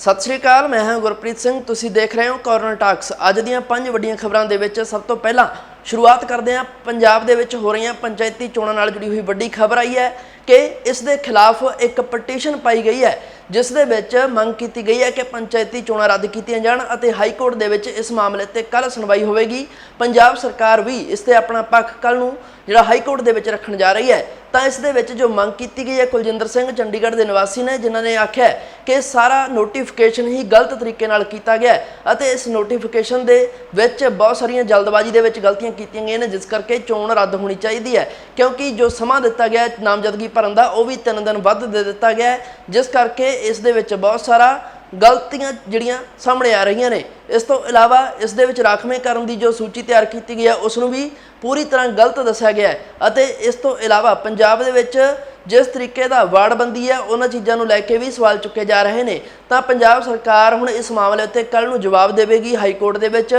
ਸਤਿ ਸ਼੍ਰੀ ਅਕਾਲ, ਮੈਂ ਹਾਂ ਗੁਰਪ੍ਰੀਤ ਸਿੰਘ। ਤੁਸੀਂ ਦੇਖ ਰਹੇ ਹੋ ਕੋਰਨਰ ਟਾਕਸ ਅੱਜ ਦੀਆਂ ਪੰਜ ਵੱਡੀਆਂ ਖਬਰਾਂ ਦੇ ਵਿੱਚ ਸਭ ਤੋਂ ਪਹਿਲਾਂ ਸ਼ੁਰੂਆਤ ਕਰਦੇ ਹਾਂ। ਪੰਜਾਬ ਦੇ ਵਿੱਚ ਹੋ ਰਹੀਆਂ ਪੰਚਾਇਤੀ ਚੋਣਾਂ ਨਾਲ ਜੁੜੀ ਹੋਈ ਵੱਡੀ ਖਬਰ ਆਈ ਹੈ ਕਿ ਇਸ ਦੇ ਖਿਲਾਫ ਇੱਕ ਪਟੀਸ਼ਨ ਪਾਈ ਗਈ ਹੈ। ਜਿਸ ਦੇ ਵਿੱਚ ਮੰਗ ਕੀਤੀ ਗਈ ਹੈ ਕਿ ਪੰਚਾਇਤੀ ਚੋਣਾਂ ਰੱਦ ਕੀਤੀਆਂ ਜਾਣ ਅਤੇ ਹਾਈ ਕੋਰਟ ਦੇ ਵਿੱਚ ਇਸ ਮਾਮਲੇ ਤੇ ਕੱਲ ਸੁਣਵਾਈ ਹੋਵੇਗੀ। ਪੰਜਾਬ ਸਰਕਾਰ ਵੀ ਇਸ ਤੇ ਆਪਣਾ ਪੱਖ ਕੱਲ ਨੂੰ ਜਿਹੜਾ ਹਾਈ ਕੋਰਟ ਦੇ ਵਿੱਚ ਰੱਖਣ ਜਾ ਰਹੀ ਹੈ, ਤਾਂ ਇਸ ਦੇ ਵਿੱਚ ਜੋ ਮੰਗ ਕੀਤੀ ਗਈ ਹੈ ਕੁਲਜਿੰਦਰ ਸਿੰਘ, ਚੰਡੀਗੜ੍ਹ ਦੇ ਨਿਵਾਸੀ ਨੇ, ਜਿਨ੍ਹਾਂ ਨੇ ਆਖਿਆ ਕਿ ਸਾਰਾ ਨੋਟੀਫਿਕੇਸ਼ਨ ਹੀ ਗਲਤ ਤਰੀਕੇ ਨਾਲ ਕੀਤਾ ਗਿਆ ਅਤੇ ਇਸ ਨੋਟੀਫਿਕੇਸ਼ਨ ਦੇ ਵਿੱਚ ਬਹੁਤ ਸਾਰੀਆਂ ਜਲਦਬਾਜ਼ੀ ਦੇ ਵਿੱਚ ਗਲਤੀਆਂ ਕੀਤੀਆਂ ਗਈਆਂ ਨੇ, ਜਿਸ ਕਰਕੇ ਚੋਣ ਰੱਦ ਹੋਣੀ ਚਾਹੀਦੀ ਹੈ। ਕਿਉਂਕਿ ਜੋ ਸਮਾਂ ਦਿੱਤਾ ਗਿਆ ਨਾਮਜ਼ਦਗੀ ਭਰਨ ਦਾ, ਉਹ ਵੀ 3 ਦਿਨ ਵੱਧ ਦੇ ਦਿੱਤਾ ਗਿਆ ਜਿਸ ਕਰਕੇ ਇਸ ਦੇ ਵਿੱਚ ਬਹੁਤ ਸਾਰਾ ਗਲਤੀਆਂ ਜਿਹੜੀਆਂ ਸਾਹਮਣੇ ਆ ਰਹੀਆਂ ਨੇ। ਇਸ ਤੋਂ ਇਲਾਵਾ ਇਸ ਦੇ ਵਿੱਚ ਰਾਖਵੇਂ ਕਰਨ ਦੀ ਜੋ ਸੂਚੀ ਤਿਆਰ ਕੀਤੀ ਗਈ ਹੈ, ਉਸ ਨੂੰ ਵੀ ਪੂਰੀ ਤਰ੍ਹਾਂ ਗਲਤ ਦੱਸਿਆ ਗਿਆ ਹੈ ਅਤੇ ਇਸ ਤੋਂ ਇਲਾਵਾ ਪੰਜਾਬ ਦੇ ਵਿੱਚ ਜਿਸ ਤਰੀਕੇ ਦਾ ਵਾੜਬੰਦੀ ਹੈ, ਉਹਨਾਂ ਚੀਜ਼ਾਂ ਨੂੰ ਲੈ ਕੇ ਵੀ ਸਵਾਲ ਚੁੱਕੇ ਜਾ ਰਹੇ ਨੇ। ਤਾਂ ਪੰਜਾਬ ਸਰਕਾਰ ਹੁਣ ਇਸ ਮਾਮਲੇ ਉੱਤੇ ਕੱਲ ਨੂੰ ਜਵਾਬ ਦੇਵੇਗੀ ਹਾਈ ਕੋਰਟ ਦੇ ਵਿੱਚ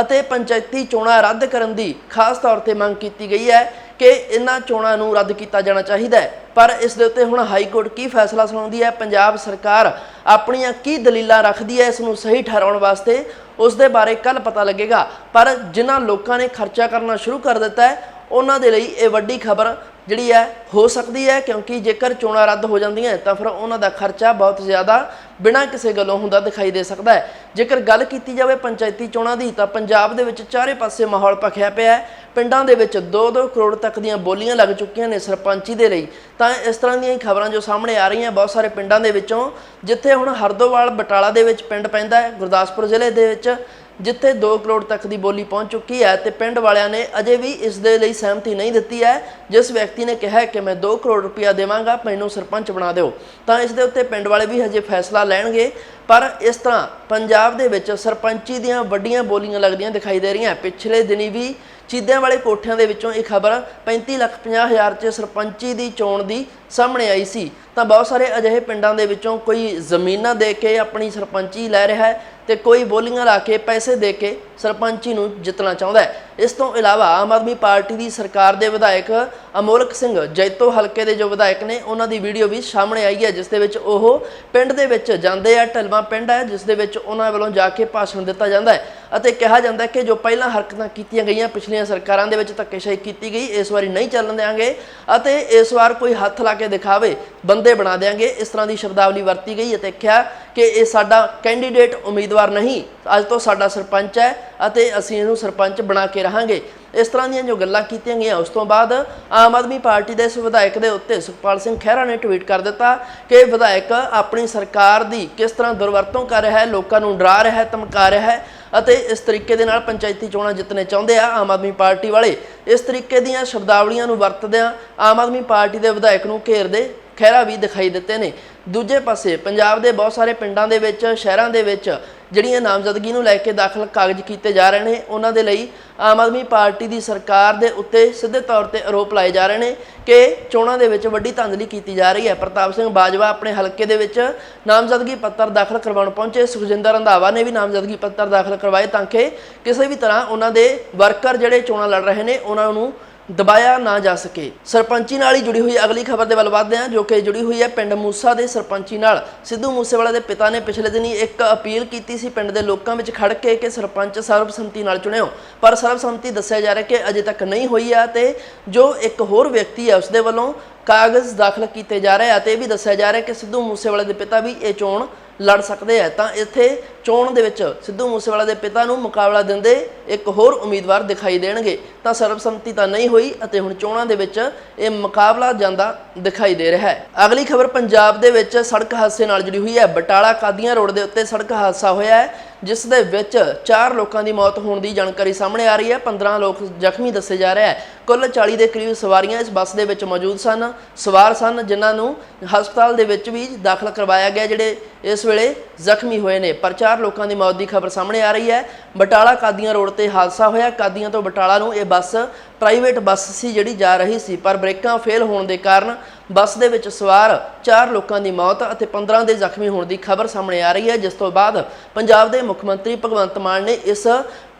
ਅਤੇ ਪੰਚਾਇਤੀ ਚੋਣਾਂ ਰੱਦ ਕਰਨ ਦੀ ਖਾਸ ਤੌਰ ਤੇ ਮੰਗ ਕੀਤੀ ਗਈ ਹੈ। ਕਿ ਇਹਨਾਂ ਚੋਣਾਂ ਨੂੰ ਰੱਦ ਕੀਤਾ ਜਾਣਾ ਚਾਹੀਦਾ ਹੈ। ਪਰ ਇਸ ਦੇ ਉੱਤੇ ਹੁਣ ਹਾਈ ਕੋਰਟ ਕੀ ਫੈਸਲਾ ਸੁਣਾਉਂਦੀ ਹੈ? ਪੰਜਾਬ ਸਰਕਾਰ ਆਪਣੀਆਂ ਕੀ ਦਲੀਲਾਂ ਰੱਖਦੀ ਹੈ ਇਸ ਨੂੰ ਸਹੀ ਠਹਿਰਾਉਣ ਵਾਸਤੇ? ਉਸ ਦੇ ਬਾਰੇ ਕੱਲ ਪਤਾ ਲੱਗੇਗਾ। ਪਰ ਜਿਨ੍ਹਾਂ ਲੋਕਾਂ ਨੇ ਖਰਚਾ ਕਰਨਾ ਸ਼ੁਰੂ ਕਰ ਦਿੱਤਾ ਹੈ, ਉਹਨਾਂ ਦੇ ਲਈ ਇਹ ਵੱਡੀ ਖਬਰ ਜਿਹੜੀ ਹੈ, ਹੋ ਸਕਦੀ ਹੈ ਕਿਉਂਕਿ ਜੇਕਰ ਚੋਣਾਂ ਰੱਦ ਹੋ ਜਾਂਦੀਆਂ ਤਾਂ ਫਿਰ ਉਹਨਾਂ ਦਾ ਖਰਚਾ ਬਹੁਤ ਜ਼ਿਆਦਾ ਬਿਨਾਂ ਕਿਸੇ ਗੱਲੋਂ ਹੁੰਦਾ ਦਿਖਾਈ ਦੇ ਸਕਦਾ ਹੈ। ਜੇਕਰ ਗੱਲ ਕੀਤੀ ਜਾਵੇ ਪੰਚਾਇਤੀ ਚੋਣਾਂ ਦੀ, ਤਾਂ ਪੰਜਾਬ ਦੇ ਵਿੱਚ ਚਾਰੇ ਪਾਸੇ ਮਾਹੌਲ ਭਖਿਆ ਪਿਆ ਹੈ। ਪਿੰਡਾਂ ਦੇ ਵਿੱਚ 2-2 ਕਰੋੜ ਤੱਕ ਦੀਆਂ ਬੋਲੀਆਂ ਲੱਗ ਚੁੱਕੀਆਂ ਨੇ ਸਰਪੰਚੀ ਦੇ ਲਈ। ਤਾਂ ਇਸ ਤਰ੍ਹਾਂ ਦੀਆਂ ਹੀ ਖਬਰਾਂ ਜੋ ਸਾਹਮਣੇ ਆ ਰਹੀਆਂ, ਬਹੁਤ ਸਾਰੇ ਪਿੰਡਾਂ ਦੇ ਵਿੱਚੋਂ, ਜਿੱਥੇ ਹੁਣ ਹਰਦੋਵਾਲ ਬਟਾਲਾ ਦੇ ਵਿੱਚ ਪਿੰਡ ਪੈਂਦਾ ਹੈ, ਗੁਰਦਾਸਪੁਰ ਜ਼ਿਲ੍ਹੇ ਦੇ ਵਿੱਚ, ਜਿੱਥੇ 2 ਕਰੋੜ ਤੱਕ ਦੀ ਬੋਲੀ ਪਹੁੰਚ ਚੁੱਕੀ ਹੈ ਤੇ ਪਿੰਡ ਵਾਲਿਆਂ ਨੇ ਅਜੇ ਵੀ ਇਸ ਦੇ ਲਈ ਸਹਿਮਤੀ ਨਹੀਂ ਦਿੱਤੀ ਹੈ। ਜਿਸ ਵਿਅਕਤੀ ਨੇ ਕਿਹਾ ਕਿ ਮੈਂ 2 ਕਰੋੜ ਰੁਪਇਆ ਦੇਵਾਂਗਾ, ਮੈਨੂੰ ਸਰਪੰਚ ਬਣਾ ਦਿਓ। ਤਾਂ ਇਸ ਦੇ ਉੱਤੇ ਪਿੰਡ ਵਾਲੇ ਵੀ ਹਜੇ ਫੈਸਲਾ ਲੈਣਗੇ। ਪਰ ਇਸ ਤਰ੍ਹਾਂ ਪੰਜਾਬ ਦੇ ਵਿੱਚ ਸਰਪੰਚੀ ਦੀਆਂ ਵੱਡੀਆਂ ਬੋਲੀਆਂ ਲੱਗਦੀਆਂ ਦਿਖਾਈ ਦੇ ਰਹੀਆਂ। ਪਿਛਲੇ ਦਿਨੀ ਵੀ ਚੀਦਿਆਂ ਵਾਲੇ ਕੋਠਿਆਂ ਦੇ ਵਿੱਚੋਂ ਇਹ ਖਬਰ 35 ਲੱਖ 50 ਹਜ਼ਾਰ 'ਚ ਸਰਪੰਚੀ ਦੀ ਚੋਣ ਦੀ ਸਾਹਮਣੇ ਆਈ ਸੀ। ਤਾਂ ਬਹੁਤ ਸਾਰੇ ਅਜਿਹੇ ਪਿੰਡਾਂ ਦੇ ਵਿੱਚੋਂ ਕੋਈ ਜ਼ਮੀਨਾਂ ਦੇ ਕੇ ਆਪਣੀ ਸਰਪੰਚੀ ਲੈ ਰਿਹਾ ਹੈ ਤੇ ਕੋਈ ਬੋਲੀਆਂ ਲਾ ਕੇ ਪੈਸੇ ਦੇ ਕੇ ਸਰਪੰਚੀ ਨੂੰ ਜਿੱਤਣਾ ਚਾਹੁੰਦਾ ਹੈ। ਇਸ ਤੋਂ ਇਲਾਵਾ ਆਮ ਆਦਮੀ ਪਾਰਟੀ ਦੀ ਸਰਕਾਰ ਦੇ ਵਿਧਾਇਕ ਅਮੋਲਕ ਸਿੰਘ ਜੈਤੋ ਹਲਕੇ ਦੇ ਜੋ ਵਿਧਾਇਕ ਨੇ, ਉਹਨਾਂ ਦੀ ਵੀਡੀਓ ਵੀ ਸਾਹਮਣੇ ਆਈ ਹੈ, ਜਿਸ ਦੇ ਵਿੱਚ ਉਹ ਪਿੰਡ ਦੇ ਵਿੱਚ ਜਾਂਦੇ ਆ, ਢਲਵਾ ਪਿੰਡ ਹੈ, ਜਿਸ ਦੇ ਵਿੱਚ ਉਹਨਾਂ ਵੱਲੋਂ ਜਾ ਕੇ ਭਾਸ਼ਣ ਦਿੱਤਾ ਜਾਂਦਾ ਹੈ ਅਤੇ ਕਿਹਾ ਜਾਂਦਾ ਹੈ ਕਿ ਜੋ ਪਹਿਲਾਂ ਹਰਕਤਾਂ ਕੀਤੀਆਂ ਗਈਆਂ, ਪਿਛਲੀਆਂ ਸਰਕਾਰਾਂ ਦੇ ਵਿੱਚ ਧੱਕੇਸ਼ਾਹੀ ਕੀਤੀ ਗਈ, ਇਸ ਵਾਰੀ ਨਹੀਂ ਚੱਲਣ ਦੇਾਂਗੇ ਅਤੇ ਇਸ ਵਾਰ ਕੋਈ ਹੱਥ ਲਾ ਕੇ ਦਿਖਾਵੇ, ਬੰਦੇ ਬਣਾ ਦੇਾਂਗੇ ਇਸ ਤਰ੍ਹਾਂ ਦੀ ਸ਼ਬਦਾਵਲੀ ਵਰਤੀ ਗਈ ਅਤੇ ਕਿਹਾ ਕਿ ਇਹ ਸਾਡਾ ਕੈਂਡੀਡੇਟ ਉਮੀਦਵਾਰ ਨਹੀਂ। ਅੱਜ ਤੋਂ ਸਾਡਾ ਸਰਪੰਚ ਹੈ ਅਤੇ ਅਸੀਂ ਇਹਨੂੰ ਸਰਪੰਚ ਬਣਾ ਕੇ ਰਹਾਂਗੇ। ਇਸ ਤਰ੍ਹਾਂ ਦੀਆਂ ਜੋ ਗੱਲਾਂ ਕੀਤੀਆਂ ਗਈਆਂ, ਉਸ ਤੋਂ ਬਾਅਦ ਆਮ ਆਦਮੀ ਪਾਰਟੀ ਦੇ ਇਸ ਵਿਧਾਇਕ ਦੇ ਉੱਤੇ ਸੁਖਪਾਲ ਸਿੰਘ ਖਹਿਰਾ ਨੇ ਟਵੀਟ ਕਰ ਦਿੱਤਾ ਕਿ ਵਿਧਾਇਕ ਆਪਣੀ ਸਰਕਾਰ ਦੀ ਕਿਸ ਤਰ੍ਹਾਂ ਦੁਰਵਰਤੋਂ ਕਰ ਰਿਹਾ ਹੈ, ਲੋਕਾਂ ਨੂੰ ਡਰਾ ਰਿਹਾ ਹੈ, ਧਮਕਾ ਰਿਹਾ ਹੈ ਅਤੇ ਇਸ ਤਰੀਕੇ ਦੇ ਨਾਲ ਪੰਚਾਇਤੀ ਚੋਣਾਂ ਜਿੱਤਣੇ ਚਾਹੁੰਦੇ ਆ ਆਮ ਆਦਮੀ ਪਾਰਟੀ ਵਾਲੇ। ਇਸ ਤਰੀਕੇ ਦੀਆਂ ਸ਼ਬਦਾਵਲੀਆਂ ਨੂੰ ਵਰਤਦਿਆਂ ਆਮ ਆਦਮੀ ਪਾਰਟੀ ਦੇ ਵਿਧਾਇਕ ਨੂੰ ਘੇਰਦੇ ਖਹਿਰਾ ਵੀ ਦਿਖਾਈ ਦਿੱਤੇ ਨੇ। ਦੂਜੇ ਪਾਸੇ ਪੰਜਾਬ ਦੇ ਬਹੁਤ ਸਾਰੇ ਪਿੰਡਾਂ ਦੇ ਵਿੱਚ, ਸ਼ਹਿਰਾਂ ਦੇ ਵਿੱਚ ਜਿਹੜੀਆਂ ਨਾਮਜ਼ਦਗੀ ਨੂੰ ਲੈ ਕੇ ਦਾਖਲ ਕਾਗਜ਼ ਕੀਤੇ ਜਾ ਰਹੇ ਨੇ, ਉਹਨਾਂ ਦੇ ਲਈ ਆਮ ਆਦਮੀ ਪਾਰਟੀ ਦੀ ਸਰਕਾਰ ਦੇ ਉੱਤੇ ਸਿੱਧੇ ਤੌਰ ਤੇ ਆਰੋਪ ਲਾਏ ਜਾ ਰਹੇ ਨੇ ਕਿ ਚੋਣਾਂ ਦੇ ਵਿੱਚ ਵੱਡੀ ਧਾਂਦਲੀ ਕੀਤੀ ਜਾ ਰਹੀ ਹੈ। ਪ੍ਰਤਾਪ ਸਿੰਘ ਬਾਜਵਾ ਆਪਣੇ ਹਲਕੇ ਦੇ ਵਿੱਚ ਨਾਮਜ਼ਦਗੀ ਪੱਤਰ ਦਾਖਲ ਕਰਵਾਉਣ ਪਹੁੰਚੇ। ਸੁਖਜਿੰਦਰ ਰੰਧਾਵਾ ਨੇ ਵੀ ਨਾਮਜ਼ਦਗੀ ਪੱਤਰ ਦਾਖਲ ਕਰਵਾਏ ਤਾਂ ਕਿ ਕਿਸੇ ਵੀ ਤਰ੍ਹਾਂ ਉਹਨਾਂ ਦੇ ਵਰਕਰ ਜਿਹੜੇ ਚੋਣਾਂ ਲੜ ਰਹੇ ਨੇ, ਉਹਨਾਂ ਨੂੰ ਦਬਾਇਆ ਨਾ ਜਾ ਸਕੇ। ਸਰਪੰਚੀ ਨਾਲ ਹੀ ਜੁੜੀ ਹੋਈ ਅਗਲੀ ਖਬਰ ਦੇ ਵੱਲ ਵਧਦੇ ਹਾਂ, ਜੋ ਕਿ ਜੁੜੀ ਹੋਈ ਹੈ ਪਿੰਡ ਮੂਸਾ ਦੇ ਸਰਪੰਚੀ ਨਾਲ। ਸਿੱਧੂ ਮੂਸੇਵਾਲਾ ਦੇ ਪਿਤਾ ਨੇ ਪਿਛਲੇ ਦਿਨੀ ਇੱਕ ਅਪੀਲ ਕੀਤੀ ਸੀ ਪਿੰਡ ਦੇ ਲੋਕਾਂ ਵਿੱਚ ਖੜ ਕੇ ਕਿ ਸਰਪੰਚ ਸਰਬਸੰਮਤੀ ਨਾਲ ਚੁਣਿਓ। ਪਰ ਸਰਬਸੰਮਤੀ ਦੱਸਿਆ ਜਾ ਰਿਹਾ ਕਿ ਅਜੇ ਤੱਕ ਨਹੀਂ ਹੋਈ ਹੈ ਤੇ ਜੋ ਇੱਕ ਹੋਰ ਵਿਅਕਤੀ ਹੈ ਉਸਦੇ ਵੱਲੋਂ ਕਾਗਜ਼ ਦਾਖਲ ਕੀਤੇ ਜਾ ਰਹੇ ਆ ਤੇ ਇਹ ਵੀ ਦੱਸਿਆ ਜਾ ਰਿਹਾ ਕਿ ਸਿੱਧੂ ਮੂਸੇਵਾਲੇ ਦੇ ਪਿਤਾ ਵੀ ਇਹ ਚੋਣ ਲੜ ਸਕਦੇ ਆ ਤਾਂ ਇੱਥੇ ਚੋਣ ਦੇ ਵਿੱਚ ਸਿੱਧੂ ਮੂਸੇਵਾਲਾ ਦੇ ਪਿਤਾ ਨੂੰ ਮੁਕਾਬਲਾ ਦਿੰਦੇ ਇੱਕ ਹੋਰ ਉਮੀਦਵਾਰ ਦਿਖਾਈ ਦੇਣਗੇ। ਤਾਂ ਸਰਬਸੰਮਤੀ ਤਾਂ ਨਹੀਂ ਹੋਈ ਅਤੇ ਹੁਣ ਚੋਣਾਂ ਦੇ ਵਿੱਚ ਇਹ ਮੁਕਾਬਲਾ ਜਾਂਦਾ ਦਿਖਾਈ ਦੇ ਰਿਹਾ ਹੈ। ਅਗਲੀ ਖਬਰ ਪੰਜਾਬ ਦੇ ਵਿੱਚ ਸੜਕ ਹਾਦਸੇ ਨਾਲ ਜੁੜੀ ਹੋਈ ਹੈ। ਬਟਾਲਾ ਕਾਦੀਆਂ ਰੋਡ ਦੇ ਉੱਤੇ ਸੜਕ ਹਾਦਸਾ ਹੋਇਆ ਹੈ, ਜਿਸ ਦੇ ਵਿੱਚ 4 ਲੋਕਾਂ ਦੀ ਮੌਤ ਹੋਣ ਦੀ ਜਾਣਕਾਰੀ ਸਾਹਮਣੇ ਆ ਰਹੀ ਹੈ। 15 ਲੋਕ ਜ਼ਖਮੀ ਦੱਸੇ ਜਾ ਰਹੇ ਹੈ। ਕੁੱਲ 40 ਦੇ ਕਰੀਬ ਸਵਾਰੀਆਂ ਇਸ ਬੱਸ ਦੇ ਵਿੱਚ ਮੌਜੂਦ ਸਨ। ਸਵਾਰ ਸਨ ਜਿਨ੍ਹਾਂ ਨੂੰ ਹਸਪਤਾਲ ਦੇ ਵਿੱਚ ਵੀ ਦਾਖਲ ਕਰਵਾਇਆ ਗਿਆ, ਜਿਹੜੇ ਇਸ ਵੇਲੇ ਜ਼ਖਮੀ ਹੋਏ ਨੇ। ਪਰ 4 4 ਲੋਕਾਂ ਦੀ ਮੌਤ ਦੀ ਖਬਰ ਸਾਹਮਣੇ ਆ ਰਹੀ ਹੈ। ਬਟਾਲਾ ਕਾਦੀਆਂ ਰੋਡ ਤੇ ਹਾਦਸਾ ਹੋਇਆ। ਕਾਦੀਆਂ ਤੋਂ ਬਟਾਲਾ ਨੂੰ ਇਹ ਬੱਸ ਪ੍ਰਾਈਵੇਟ ਬੱਸ ਸੀ ਜਿਹੜੀ ਜਾ ਰਹੀ ਸੀ, ਪਰ ਬ੍ਰੇਕਾਂ ਫੇਲ ਹੋਣ ਦੇ ਕਾਰਨ ਬੱਸ ਦੇ ਵਿੱਚ ਸਵਾਰ 4 ਲੋਕਾਂ ਦੀ ਮੌਤ ਅਤੇ 15 ਦੇ ਜ਼ਖਮੀ ਹੋਣ ਦੀ ਖਬਰ ਸਾਹਮਣੇ ਆ ਰਹੀ ਹੈ। ਜਿਸ ਤੋਂ ਬਾਅਦ ਪੰਜਾਬ ਦੇ ਮੁੱਖ ਮੰਤਰੀ ਭਗਵੰਤ ਮਾਨ ਨੇ ਇਸ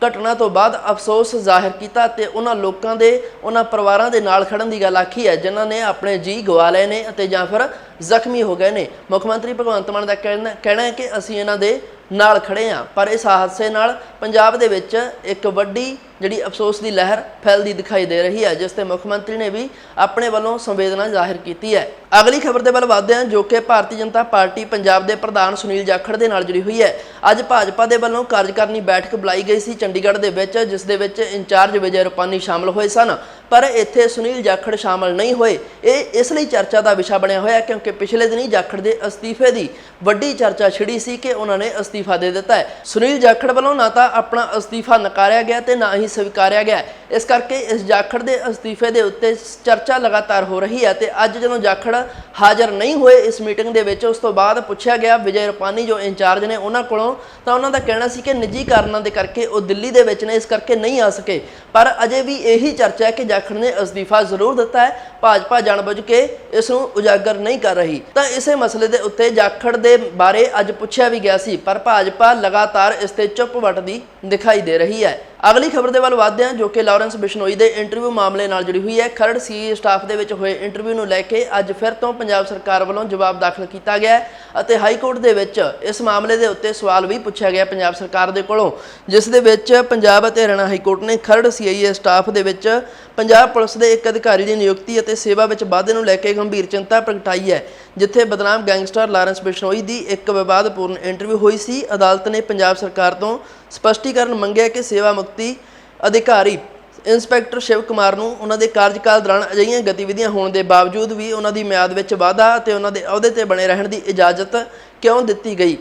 ਘਟਨਾ ਤੋਂ ਬਾਅਦ ਅਫਸੋਸ ਜ਼ਾਹਿਰ ਕੀਤਾ ਤੇ ਉਹਨਾਂ ਲੋਕਾਂ ਦੇ, ਉਹਨਾਂ ਪਰਿਵਾਰਾਂ ਦੇ ਨਾਲ ਖੜਨ ਦੀ ਗੱਲ ਆਖੀ ਹੈ, ਜਿਨ੍ਹਾਂ ਨੇ ਆਪਣੇ ਜੀ ਗਵਾ ਲਏ ਨੇ ਅਤੇ ਜਾਂ ਫਿਰ ਜ਼ਖਮੀ ਹੋ ਗਏ ਨੇ। ਮੁੱਖ ਮੰਤਰੀ ਭਗਵੰਤ ਮਾਨ ਦਾ ਕਹਿਣਾ ਕਹਿਣਾ ਹੈ ਕਿ ਅਸੀਂ ਇਹਨਾਂ ਦੇ ਨਾਲ ਖੜੇ ਆ। ਪਰ ਇਸ ਹਾਦਸੇ ਨਾਲ ਪੰਜਾਬ ਦੇ ਵਿੱਚ ਇੱਕ ਵੱਡੀ ਜਿਹੜੀ ਅਫਸੋਸ ਦੀ ਲਹਿਰ ਫੈਲਦੀ ਦਿਖਾਈ ਦੇ ਰਹੀ ਹੈ, ਜਿਸ ਤੇ ਮੁੱਖ ਮੰਤਰੀ ਨੇ ਵੀ ਆਪਣੇ ਵੱਲੋਂ ਸੰਵੇਦਨਾ ਜ਼ਾਹਿਰ ਕੀਤੀ ਹੈ। ਅਗਲੀ ਖਬਰ ਦੇ ਵੱਲ ਵਧਦੇ ਹਾਂ ਜੋ ਕਿ ਭਾਰਤੀ ਜਨਤਾ ਪਾਰਟੀ ਪੰਜਾਬ ਦੇ ਪ੍ਰਧਾਨ ਸੁਨੀਲ ਜਾਖੜ ਦੇ ਨਾਲ ਜੁੜੀ ਹੋਈ ਹੈ। ਅੱਜ ਭਾਜਪਾ ਦੇ ਵੱਲੋਂ ਕਾਰਜਕਾਰਨੀ ਬੈਠਕ ਬੁਲਾਈ ਗਈ ਸੀ ਚੰਡੀਗੜ੍ਹ ਦੇ ਵਿੱਚ, ਜਿਸ ਦੇ ਵਿੱਚ ਇੰਚਾਰਜ ਵਿਜੇ ਰੁਪਾਨੀ ਸ਼ਾਮਲ ਹੋਏ ਸਨ। ਪਰ ਇੱਥੇ ਸੁਨੀਲ ਜਾਖੜ ਸ਼ਾਮਲ ਨਹੀਂ ਹੋਏ। ਇਹ ਇਸ ਲਈ ਚਰਚਾ ਦਾ ਵਿਸ਼ਾ ਬਣਿਆ ਹੋਇਆ ਕਿਉਂਕਿ ਪਿਛਲੇ ਦਿਨੀ ਜਾਖੜ ਦੇ ਅਸਤੀਫੇ ਦੀ ਵੱਡੀ ਚਰਚਾ ਛਿੜੀ ਸੀ ਕਿ ਉਹਨਾਂ ਨੇ ਅਸਤੀਫਾ ਦੇ ਦਿੱਤਾ ਹੈ। ਸੁਨੀਲ ਜਾਖੜ ਵੱਲੋਂ ਨਾ ਤਾਂ ਆਪਣਾ ਅਸਤੀਫਾ ਨਕਾਰਿਆ ਗਿਆ ਤੇ ਨਾ ਹੀ ਸਵੀਕਾਰਿਆ ਗਿਆ ਇਸ ਕਰਕੇ ਇਸ ਜਾਖੜ ਦੇ ਅਸਤੀਫੇ ਦੇ ਉੱਤੇ ਚਰਚਾ ਲਗਾਤਾਰ ਹੋ ਰਹੀ ਹੈ ਤੇ ਅੱਜ ਜਦੋਂ ਜਾਖੜ ਹਾਜ਼ਰ ਨਹੀਂ ਹੋਏ ਇਸ ਮੀਟਿੰਗ ਦੇ ਵਿੱਚ, ਉਸ ਤੋਂ ਬਾਅਦ ਪੁੱਛਿਆ ਗਿਆ ਵਿਜੇ ਰੁਪਾਨੀ ਜੋ ਇੰਚਾਰਜ ਨੇ ਉਹਨਾਂ ਕੋਲੋਂ, ਤਾਂ ਉਹਨਾਂ ਦਾ ਕਹਿਣਾ ਸੀ ਕਿ ਨਿੱਜੀ ਕਾਰਨਾਂ ਦੇ ਕਰਕੇ ਉਹ ਦਿੱਲੀ ਦੇ ਵਿੱਚ ਨੇ, ਇਸ ਕਰਕੇ ਨਹੀਂ ਆ ਸਕੇ। ਪਰ ਅਜੇ ਵੀ ਇਹੀ ਚਰਚਾ ਹੈ ਕਿ ਜਾਖੜ ਨੇ ਅਸਤੀਫਾ ਜ਼ਰੂਰ ਦਿੱਤਾ ਹੈ, ਭਾਜਪਾ ਜਾਣਬੁੱਝ ਕੇ ਇਸ ਨੂੰ ਉਜਾਗਰ ਨਹੀਂ ਕਰ ਰਹੀ। ਤਾਂ ਇਸੇ ਮਸਲੇ ਦੇ ਉੱਤੇ ਜਾਖੜ ਦੇ ਬਾਰੇ ਅੱਜ ਪੁੱਛਿਆ ਵੀ ਗਿਆ ਸੀ, ਪਰ ਭਾਜਪਾ ਲਗਾਤਾਰ ਇਸ ਤੇ ਚੁੱਪ ਵੱਟਦੀ ਦਿਖਾਈ ਦੇ ਰਹੀ ਹੈ। ਅਗਲੀ ਖਬਰ ਦੇ ਵੱਲ ਵਧਦੇ ਹਾਂ, ਜੋ ਕਿ ਲਾਰੈਂਸ ਬਿਸ਼ਨੋਈ ਦੇ ਇੰਟਰਵਿਊ ਮਾਮਲੇ ਨਾਲ ਜੁੜੀ ਹੋਈ ਹੈ। ਖਰੜ ਸੀ ਸਟਾਫ ਦੇ ਵਿੱਚ ਹੋਏ ਇੰਟਰਵਿਊ ਨੂੰ ਲੈ ਕੇ ਅੱਜ ਫਿਰ ਤੋਂ ਪੰਜਾਬ ਸਰਕਾਰ ਵੱਲੋਂ ਜਵਾਬ ਦਾਖਲ ਕੀਤਾ ਗਿਆ ਅਤੇ ਹਾਈ ਕੋਰਟ ਦੇ ਵਿੱਚ ਇਸ ਮਾਮਲੇ ਦੇ ਉੱਤੇ ਸਵਾਲ ਵੀ ਪੁੱਛਿਆ ਗਿਆ ਪੰਜਾਬ ਸਰਕਾਰ ਦੇ ਕੋਲੋਂ, ਜਿਸ ਦੇ ਵਿੱਚ ਪੰਜਾਬ ਅਤੇ ਹਰਿਆਣਾ ਹਾਈ ਕੋਰਟ ਨੇ ਖਰੜ ਸੀਆਈਏ ਸਟਾਫ ਦੇ ਵਿੱਚ ਪੰਜਾਬ ਪੁਲਿਸ ਦੇ ਇੱਕ ਅਧਿਕਾਰੀ ਦੀ ਨਿਯੁਕਤੀ ਅਤੇ ਸੇਵਾ ਵਿੱਚ ਵਾਧੇ ਨੂੰ ਲੈ ਕੇ ਗੰਭੀਰ ਚਿੰਤਾ ਪ੍ਰਗਟਾਈ ਹੈ, ਜਿੱਥੇ ਬਦਨਾਮ ਗੈਂਗਸਟਰ ਲਾਰੈਂਸ ਬਿਸ਼ਨੋਈ ਦੀ ਇੱਕ ਵਿਵਾਦਪੂਰਨ ਇੰਟਰਵਿਊ ਹੋਈ ਸੀ। ਅਦਾਲਤ ਨੇ ਪੰਜਾਬ ਸਰਕਾਰ ਤੋਂ ਸਪਸ਼ਟੀਕਰਨ ਮੰਗਿਆ ਕਿ ਸੇਵਾ ਮੁਕਤੀ ਅਧਿਕਾਰੀ ਇੰਸਪੈਕਟਰ ਸ਼ਿਵ ਕੁਮਾਰ ਨੂੰ ਉਹਨਾਂ ਦੇ ਕਾਰਜਕਾਲ ਦੌਰਾਨ ਅਜਿਹੀਆਂ ਗਤੀਵਿਧੀਆਂ ਹੋਣ ਦੇ ਬਾਵਜੂਦ ਵੀ ਉਹਨਾਂ ਦੀ ਮਿਆਦ ਵਿੱਚ ਵਾਧਾ ਅਤੇ ਉਹਨਾਂ ਦੇ ਅਹੁਦੇ ਤੇ ਬਣੇ ਰਹਿਣ ਦੀ ਇਜਾਜ਼ਤ ਕਿਉਂ ਦਿੱਤੀ ਗਈ?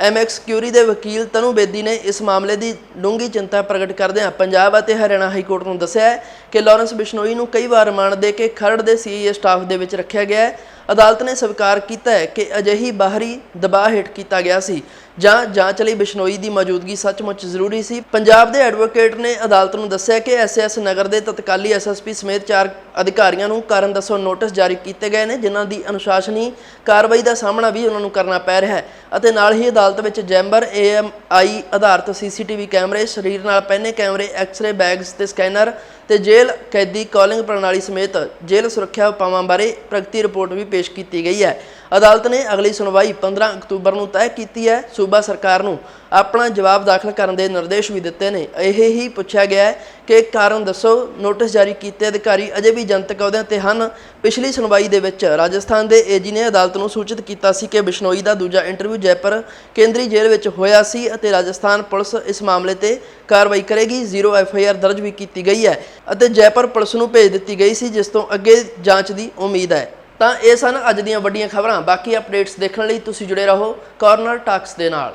ਐਮਐਕਸ ਕਿਊਰੀ ਦੇ ਵਕੀਲ ਤਨੂ ਬੇਦੀ ਨੇ ਇਸ ਮਾਮਲੇ ਦੀ ਡੂੰਘੀ ਚਿੰਤਾ ਪ੍ਰਗਟ ਕਰਦਿਆਂ ਪੰਜਾਬ ਅਤੇ ਹਰਿਆਣਾ ਹਾਈ ਕੋਰਟ ਨੂੰ ਦੱਸਿਆ ਕਿ ਲਾਰੈਂਸ ਬਿਸ਼ਨੋਈ ਨੂੰ ਕਈ ਵਾਰ ਰਿਮਾਂਡ ਦੇ ਕੇ ਖਰੜ ਦੇ ਸੀਏ ਸਟਾਫ ਦੇ ਵਿੱਚ ਰੱਖਿਆ ਗਿਆ ਹੈ। ਅਦਾਲਤ ਨੇ ਸਵੀਕਾਰ ਕੀਤਾ ਹੈ ਕਿ ਅਜਿਹੀ ਬਾਹਰੀ ਦਬਾਅ ਹੇਠ ਕੀਤਾ ਗਿਆ ਸੀ, ਜਾਂ ਜਾਂਚ ਲਈ ਬਿਸ਼ਨੋਈ ਦੀ ਮੌਜੂਦਗੀ ਸੱਚਮੁੱਚ ਜ਼ਰੂਰੀ ਸੀ। ਪੰਜਾਬ ਦੇ ਐਡਵੋਕੇਟ ਨੇ ਅਦਾਲਤ ਨੂੰ ਦੱਸਿਆ ਕਿ ਐਸਐਸ ਨਗਰ ਦੇ ਤਤਕਾਲੀ ਐਸਐਸਪੀ ਸਮੇਤ ਚਾਰ ਅਧਿਕਾਰੀਆਂ ਨੂੰ ਕਾਰਨ ਦੱਸੋ ਨੋਟਿਸ ਜਾਰੀ ਕੀਤੇ ਗਏ ਨੇ, ਜਿਨ੍ਹਾਂ ਦੀ ਅਨੁਸ਼ਾਸਨੀ ਕਾਰਵਾਈ ਦਾ ਸਾਹਮਣਾ ਵੀ ਉਹਨਾਂ ਨੂੰ ਕਰਨਾ ਪੈ ਰਿਹਾ ਹੈ। ਅਤੇ ਨਾਲ ਹੀ ਅਦਾਲਤ ਵਿੱਚ ਜੈਂਬਰ ਏਐਮਆਈ ਆਧਾਰਿਤ ਸੀਸੀਟੀਵੀ ਕੈਮਰੇ, ਸਰੀਰ ਨਾਲ ਪਹਿਨੇ ਕੈਮਰੇ, ਐਕਸ-ਰੇ ਬੈਗਸ ਤੇ ਸਕੈਨਰ ਤੇ ਜੇਲ੍ਹ ਕੈਦੀ ਕਾਲਿੰਗ ਪ੍ਰਣਾਲੀ ਸਮੇਤ ਜੇਲ੍ਹ ਸੁਰੱਖਿਆ ਉਪਾਵਾਂ ਬਾਰੇ ਪ੍ਰਗਤੀ ਰਿਪੋਰਟ ਵੀ ਪੇਸ਼ ਕੀਤੀ ਗਈ ਹੈ। ਅਦਾਲਤ ਨੇ ਅਗਲੀ ਸੁਣਵਾਈ 15 ਅਕਤੂਬਰ ਨੂੰ ਤੈਅ ਕੀਤੀ ਹੈ। ਸੂਬਾ ਸਰਕਾਰ ਨੂੰ ਆਪਣਾ ਜਵਾਬ ਦਾਖਲ ਕਰਨ ਦੇ ਨਿਰਦੇਸ਼ ਵੀ ਦਿੱਤੇ ਨੇ। ਇਹ ਹੀ ਪੁੱਛਿਆ ਗਿਆ ਹੈ ਕਿ ਕਾਰਨ ਦੱਸੋ, ਨੋਟਿਸ ਜਾਰੀ ਕੀਤੇ ਅਧਿਕਾਰੀ ਅਜੇ ਵੀ ਜਨਤਕ ਅਹੁਦਿਆਂ ਤੇ ਹਨ। ਪਿਛਲੀ ਸੁਣਵਾਈ ਦੇ ਵਿੱਚ ਰਾਜਸਥਾਨ ਦੇ ਏਜੀ ਨੇ ਅਦਾਲਤ ਨੂੰ ਸੂਚਿਤ ਕੀਤਾ ਸੀ ਕਿ ਬਿਸ਼ਨੋਈ ਦਾ ਦੂਜਾ ਇੰਟਰਵਿਊ ਜੈਪੁਰ ਕੇਂਦਰੀ ਜੇਲ੍ਹ ਵਿੱਚ ਹੋਇਆ ਸੀ ਅਤੇ ਰਾਜਸਥਾਨ ਪੁਲਿਸ ਇਸ ਮਾਮਲੇ ਤੇ ਕਾਰਵਾਈ ਕਰੇਗੀ। ਜ਼ੀਰੋ ਐਫ ਆਈ ਆਰ ਦਰਜ ਵੀ ਕੀਤੀ ਗਈ ਹੈ ਅਤੇ ਜੈਪੁਰ ਪੁਲਿਸ ਨੂੰ ਭੇਜ ਦਿੱਤੀ ਗਈ ਸੀ, ਜਿਸ ਤੋਂ ਅੱਗੇ ਜਾਂਚ ਦੀ ਉਮੀਦ ਹੈ। ਤਾਂ ਇਹ ਸਨ ਅੱਜ ਦੀਆਂ ਵੱਡੀਆਂ ਖਬਰਾਂ। ਬਾਕੀ ਅਪਡੇਟਸ ਦੇਖਣ ਲਈ ਤੁਸੀਂ ਜੁੜੇ ਰਹੋ ਕਾਰਨਰ ਟਾਕਸ ਦੇ ਨਾਲ।